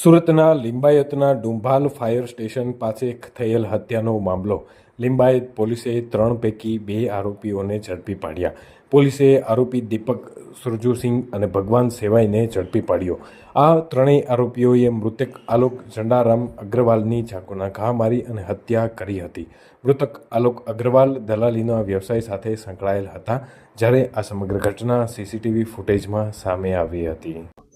સુરતના લિંબાયતના Dumbhal fire station પાસે થયેલ હત્યાનો મામલો. લિંબાયત પોલીસે ત્રણ પૈકી બે આરોપીઓને ઝડપી પાડ્યા. પોલીસે આરોપી દીપક સુરજુસિંહ અને ભગવાન સેવાઈને ઝડપી પાડ્યો. આ ત્રણેય આરોપીઓએ મૃતક આલોક ઝંડારામ અગ્રવાલની ચાકુના ઘા મારી અને હત્યા કરી હતી. મૃતક આલોક અગ્રવાલ દલાલીના વ્યવસાય સાથે સંકળાયેલ હતા, જ્યારે આ સમગ્ર ઘટના સીસીટીવી ફૂટેજમાં સામે આવી હતી.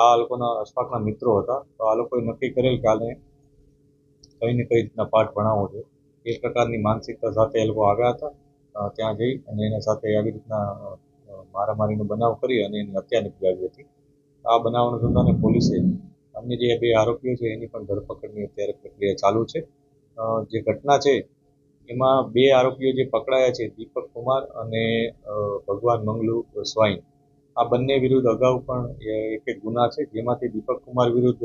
આ લોકોના અશફાકના મિત્રો હતા. તો આ લોકોએ નક્કી કરેલ કે આને કઈ ને કઈ રીતના પાઠ ભણાવવો છે એ પ્રકારની માનસિકતા સાથે એ લોકો આવ્યા હતા ત્યાં જઈ અને એના સાથે આવી રીતના મારામારીનો બનાવ કરી અને એની હત્યા નિપજાવી હતી. આ બનાવનો ધંધાને પોલીસે અન્ય જે બે આરોપીઓ છે એની પણ ધરપકડની અત્યારે પ્રક્રિયા ચાલુ છે. જે ઘટના છે, એમાં બે આરોપીઓ જે પકડાયા છે, દીપક કુમાર અને ભગવાન મંગલુ સ્વાઈન. આ બંને વિરુદ્ધ અગાઉ પણ એક એક ગુના છે, જેમાંથી દીપક કુમાર વિરુદ્ધ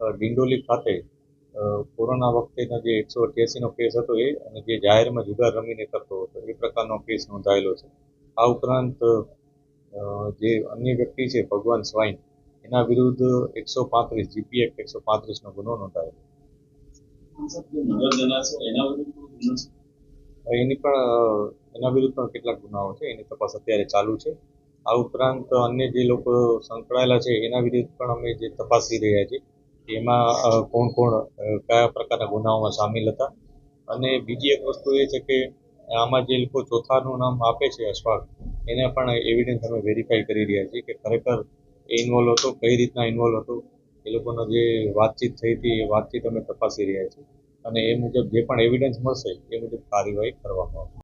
ડિંડોલી ખાતે કોરોના વખતેનો જે એકસો અઠ્યાસીનો કેસ હતો એ અને જે જાહેરમાં જુગાર રમીને કરતો હતો, એ પ્રકારનો કેસ નોંધાયેલો છે. આ ઉપરાંત જે અન્ય વ્યક્તિ છે, ભગવાન સ્વાઈન, એના વિરુદ્ધ એકસો પાંત્રીસ, જીપી એક્ટ એકસો પાંત્રીસનો ગુનો નોંધાયેલો. એની પણ એના વિરુદ્ધ પણ કેટલાક ગુનાઓ છે, એની તપાસ અત્યારે ચાલુ છે. આ ઉપરાંત અન્ય જે લોકો સંકળાયેલા છે, એના વિરુદ્ધ પણ અમે જે તપાસી રહ્યા છીએ એમાં કોણ કોણ કયા પ્રકારના ગુનાઓમાં સામેલ હતા. અને બીજી એક વસ્તુ એ છે કે આમાં જે લોકો ચોથાનું નામ આપે છે, અશફાક, એને પણ એવિડન્સ અમે વેરીફાઈ કરી રહ્યા છીએ કે ખરેખર એ ઇન્વોલ્વ હતો, કઈ રીતના ઇન્વોલ્વ હતો, એ લોકોનો જે વાતચીત થઈ હતી એ વાતચીત અમે તપાસી રહ્યા છીએ. અને એ મુજબ જે પણ એવિડન્સ મળશે, એ મુજબ કાર્યવાહી કરવામાં આવશે.